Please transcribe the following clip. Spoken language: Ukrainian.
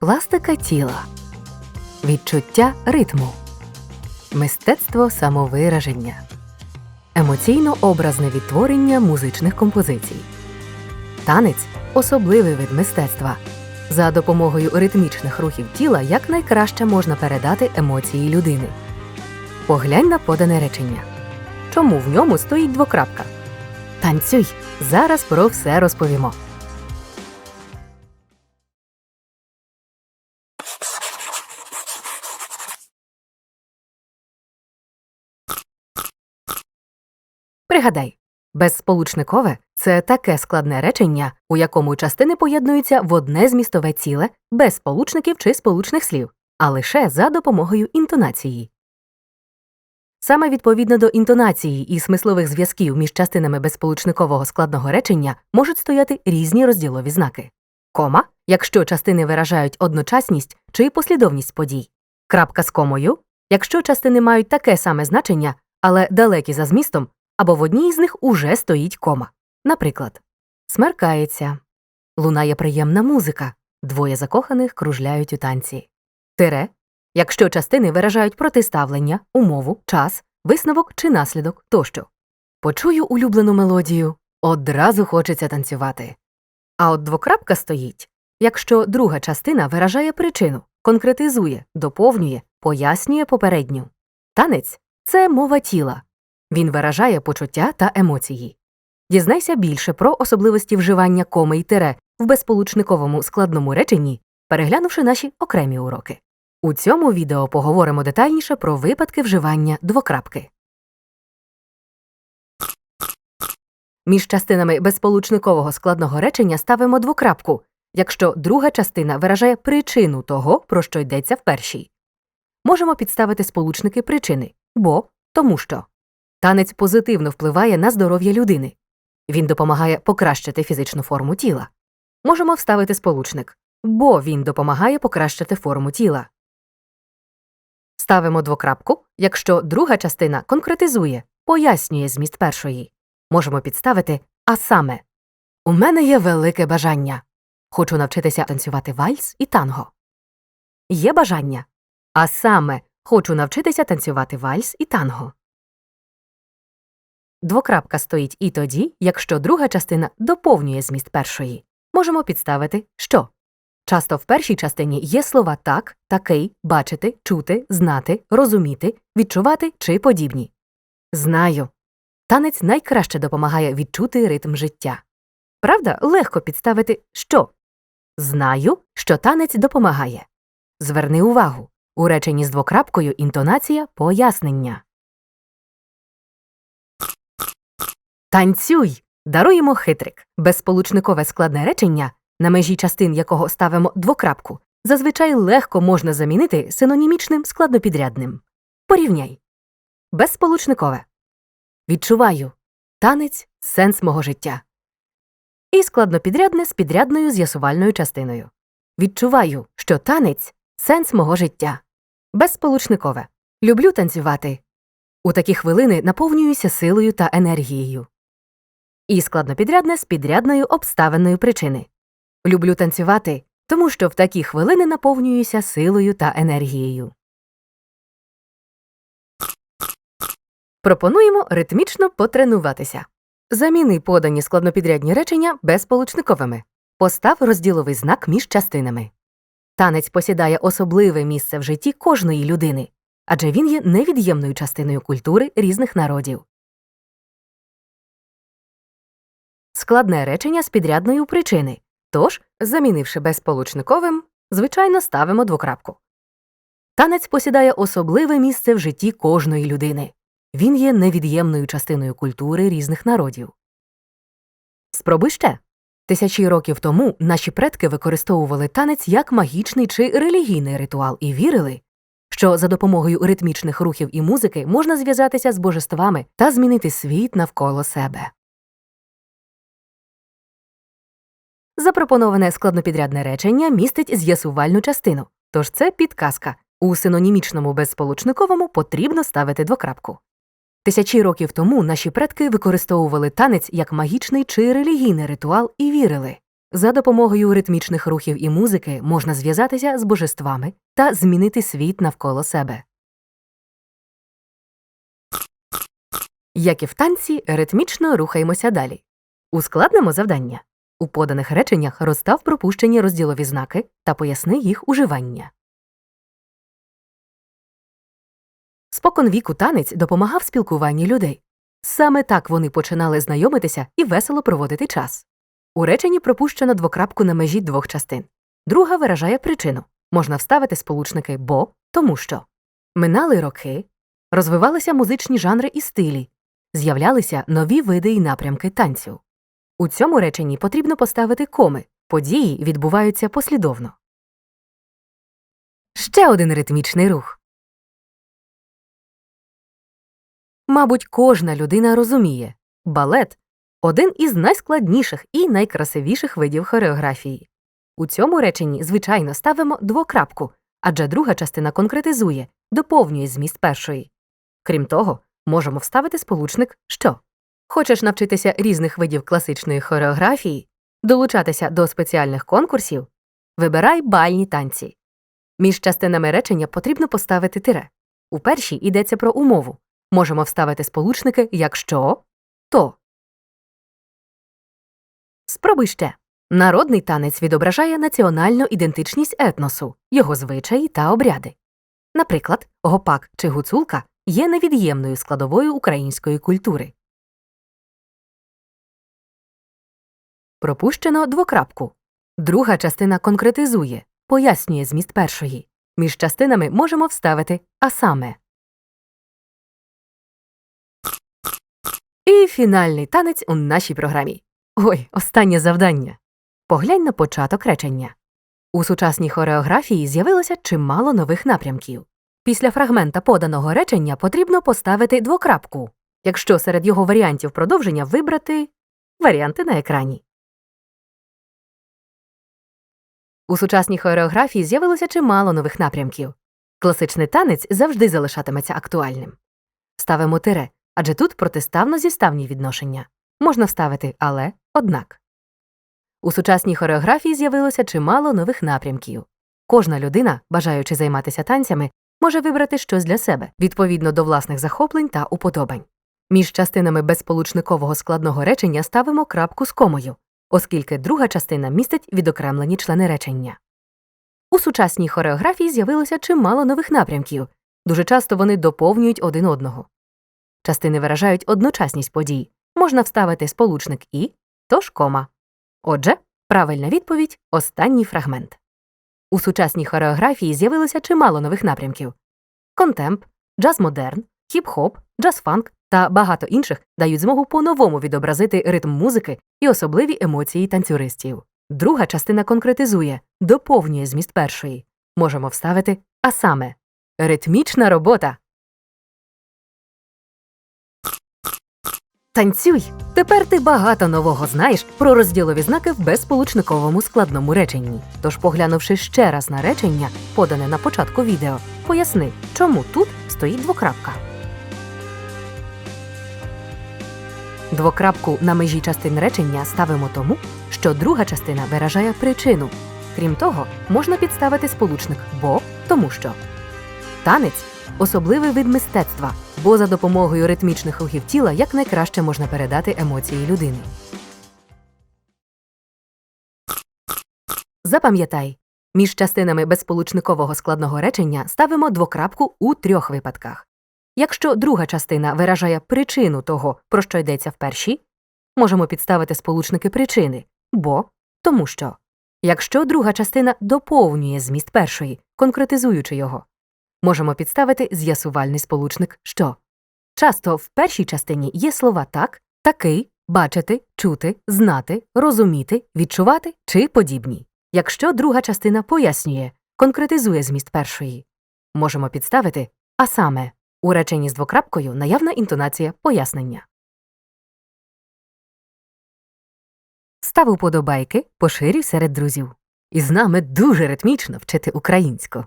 Пластика тіла, відчуття ритму, мистецтво самовираження, емоційно-образне відтворення музичних композицій. Танець особливий вид мистецтва. За допомогою ритмічних рухів тіла якнайкраще можна передати емоції людини. Поглянь на подане речення. Чому в ньому стоїть двокрапка? Танцюй! Зараз про все розповімо. Пригадай, безсполучникове це таке складне речення, у якому частини поєднуються в одне змістове ціле без сполучників чи сполучних слів, а лише за допомогою інтонації. Саме відповідно до інтонації і смислових зв'язків між частинами безсполучникового складного речення можуть стояти різні розділові знаки. Кома, якщо частини виражають одночасність чи послідовність подій. Крапка з комою, якщо частини мають таке саме значення, але далекі за змістом, або в одній з них уже стоїть кома. Наприклад, смеркається, лунає приємна музика, двоє закоханих кружляють у танці. Тире, якщо частини виражають протиставлення, умову, час, висновок чи наслідок тощо. Почую улюблену мелодію, одразу хочеться танцювати. А от двокрапка стоїть, якщо друга частина виражає причину, конкретизує, доповнює, пояснює попередню. Танець це мова тіла. Він виражає почуття та емоції. Дізнайся більше про особливості вживання коми й тире в безполучниковому складному реченні, переглянувши наші окремі уроки. У цьому відео поговоримо детальніше про випадки вживання двокрапки. Між частинами безполучникового складного речення ставимо двокрапку, якщо друга частина виражає причину того, про що йдеться в першій. Можемо підставити сполучники причини бо тому що. Танець позитивно впливає на здоров'я людини. Він допомагає покращити фізичну форму тіла. Можемо вставити сполучник, бо він допомагає покращити форму тіла. Ставимо двокрапку, якщо друга частина конкретизує, пояснює зміст першої. Можемо підставити а саме У мене є велике бажання. Хочу навчитися танцювати вальс і танго. Є бажання. А саме хочу навчитися танцювати вальс і танго. Двокрапка стоїть і тоді, якщо друга частина доповнює зміст першої. Можемо підставити що. Часто в першій частині є слова так, такий, бачити, чути, знати, розуміти, відчувати чи подібні. Знаю. Танець найкраще допомагає відчути ритм життя. Правда, легко підставити що. Знаю, що танець допомагає. Зверни увагу у реченні з двокрапкою інтонація пояснення. Танцюй! Даруємо хитрик. Безсполучникове складне речення, на межі частин якого ставимо двокрапку, зазвичай легко можна замінити синонімічним складнопідрядним. Порівняй. Безсполучникове. Відчуваю. Танець сенс мого життя. І складнопідрядне з підрядною з'ясувальною частиною. Відчуваю, що танець сенс мого життя. Безсполучникове. Люблю танцювати. У такі хвилини наповнююся силою та енергією. І складнопідрядне з підрядною обставиною причини. Люблю танцювати, тому що в такі хвилини наповнююся силою та енергією. Пропонуємо ритмічно потренуватися. Заміни подані складнопідрядні речення безполучниковими. Постав розділовий знак між частинами. Танець посідає особливе місце в житті кожної людини, адже він є невід'ємною частиною культури різних народів. Складне речення з підрядною причини. Тож, замінивши безполучниковим, звичайно ставимо двокрапку. Танець посідає особливе місце в житті кожної людини. Він є невід'ємною частиною культури різних народів. Спробуй ще. Тисячі років тому наші предки використовували танець як магічний чи релігійний ритуал і вірили, що за допомогою ритмічних рухів і музики можна зв'язатися з божествами та змінити світ навколо себе. Запропоноване складнопідрядне речення містить з'ясувальну частину, тож це підказка. У синонімічному безсполучниковому потрібно ставити двокрапку. Тисячі років тому наші предки використовували танець як магічний чи релігійний ритуал і вірили. За допомогою ритмічних рухів і музики можна зв'язатися з божествами та змінити світ навколо себе. Як і в танці, ритмічно рухаємося далі. Ускладнимо завдання. У поданих реченнях розстав пропущені розділові знаки та поясни їх уживання. Споконвіку танець допомагав спілкуванні людей. Саме так вони починали знайомитися і весело проводити час. У реченні пропущено двокрапку на межі двох частин. Друга виражає причину. Можна вставити сполучники бо, тому що. Минали роки, розвивалися музичні жанри і стилі, з'являлися нові види і напрямки танцю. У цьому реченні потрібно поставити коми. Події відбуваються послідовно. Ще один ритмічний рух. Мабуть, кожна людина розуміє балет один із найскладніших і найкрасивіших видів хореографії. У цьому реченні, звичайно, ставимо двокрапку, адже друга частина конкретизує, доповнює зміст першої. Крім того, можемо вставити сполучник що. Хочеш навчитися різних видів класичної хореографії, долучатися до спеціальних конкурсів, вибирай бальні танці. Між частинами речення потрібно поставити тире. У першій йдеться про умову. Можемо вставити сполучники якщо то. Спробуй ще. Народний танець відображає національну ідентичність етносу, його звичаї та обряди. Наприклад, гопак чи гуцулка є невід'ємною складовою української культури. Пропущено двокрапку. Друга частина конкретизує, пояснює зміст першої. Між частинами можемо вставити а саме. І фінальний танець у нашій програмі. Ой, останнє завдання. Поглянь на початок речення. У сучасній хореографії з'явилося чимало нових напрямків. Після фрагмента поданого речення потрібно поставити двокрапку, якщо серед його варіантів продовження вибрати варіанти на екрані. У сучасній хореографії з'явилося чимало нових напрямків. Класичний танець завжди залишатиметься актуальним. Ставимо тире, адже тут протиставно зіставні відношення. Можна вставити але, однак. У сучасній хореографії з'явилося чимало нових напрямків. Кожна людина, бажаючи займатися танцями, може вибрати щось для себе відповідно до власних захоплень та уподобань. Між частинами безсполучникового складного речення ставимо крапку з комою, оскільки друга частина містить відокремлені члени речення. У сучасній хореографії з'явилося чимало нових напрямків. Дуже часто вони доповнюють один одного. Частини виражають одночасність подій. Можна вставити сполучник і, тож кома. Отже, правильна відповідь останній фрагмент. У сучасній хореографії з'явилося чимало нових напрямків. Контемп, джаз-модерн, хіп-хоп, джаз-фанк та багато інших дають змогу по-новому відобразити ритм музики і особливі емоції танцюристів. Друга частина конкретизує, доповнює зміст першої. Можемо вставити, а саме ритмічна робота. Танцюй! Тепер ти багато нового знаєш про розділові знаки в безсполучниковому складному реченні. Тож, поглянувши ще раз на речення, подане на початку відео, поясни, чому тут стоїть двокрапка. Двокрапку на межі частин речення ставимо тому, що друга частина виражає причину. Крім того, можна підставити сполучник бо тому що. Танець особливий вид мистецтва, бо за допомогою ритмічних рухів тіла якнайкраще можна передати емоції людини. Запам'ятай, між частинами безсполучникового складного речення ставимо двокрапку у трьох випадках. Якщо друга частина виражає причину того, про що йдеться в першій, можемо підставити сполучники причини бо тому що. Якщо друга частина доповнює зміст першої, конкретизуючи його, можемо підставити з'ясувальний сполучник що. Часто в першій частині є слова так, такий, бачити, чути, знати, розуміти, відчувати чи подібні. Якщо друга частина пояснює, конкретизує зміст першої, можемо підставити, а саме у реченні з двокрапкою наявна інтонація пояснення. Став уподобайки, поширюй серед друзів. І з нами дуже ритмічно вчити українську.